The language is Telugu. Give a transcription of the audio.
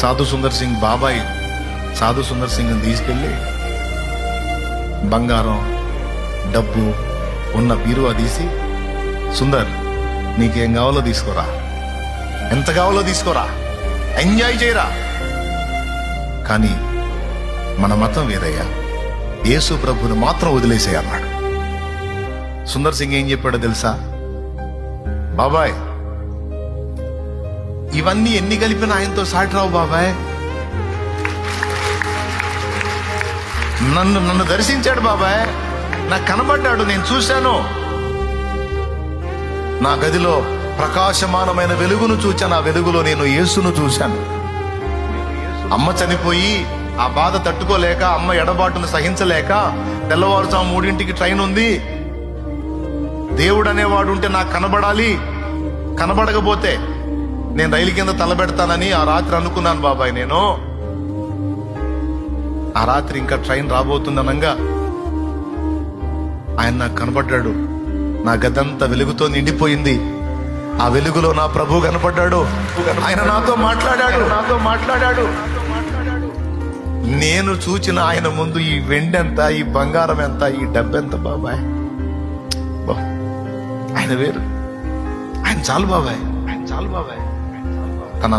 సాధు సుందర్ సింగ్ బాబాయ్ సాధు సుందర్ సింగ్ని తీసుకెళ్ళి బంగారం డబ్బు ఉన్న బీరువా తీసి సుందర్ నీకేం కావాలో తీసుకోరా. ఎంత కావాలో తీసుకోరా. ఎంజాయ్ చేయరా. కానీ మన మతం వేరయ్యా. యేసు ప్రభుని మాత్రం వదిలేసేయన్నాడు సుందర్ సింగ్ ఏం చెప్పాడో తెలుసా? బాబాయ్ ఇవన్నీ ఎన్ని కలిపిన ఆయనతో సాటిరావు బాబాయ్? నన్ను నన్ను దర్శించాడు బాబాయ్. నాకు కనబడ్డాడు నేను చూశాను. నా గదిలో ప్రకాశమానమైన వెలుగును చూచాను. ఆ వెలుగులో నేను యేసును చూశాను. అమ్మ చనిపోయి ఆ బాధ తట్టుకోలేక అమ్మ ఎడబాటును సహించలేక తెల్లవారుజాము మూడింటికి ట్రైన్ ఉంది. దేవుడు అనేవాడు ఉంటే నాకు కనబడాలి. కనబడకపోతే నేను రైలు కింద తలబెడతానని ఆ రాత్రి అనుకున్నాను బాబాయ్ నేను. ఆ రాత్రి ఇంకా ట్రైన్ రాబోతుందనంగా ఆయన నాకు కనబడ్డాడు నా గదంతా వెలుగుతో నిండిపోయింది. ఆ వెలుగులో నా ప్రభు కనపడ్డాడు. ఆయన నాతో మాట్లాడాడు. నాతో మాట్లాడాడు నేను చూచిన ఆయన ముందు ఈ వెండి ఎంత ఈ బంగారం ఎంత ఈ డబ్బెంత బాబాయ్? బా. ఆయన వేరు. ఆయన చాలు బాబాయ్. ఆయన చాలు బాబాయ్. 棚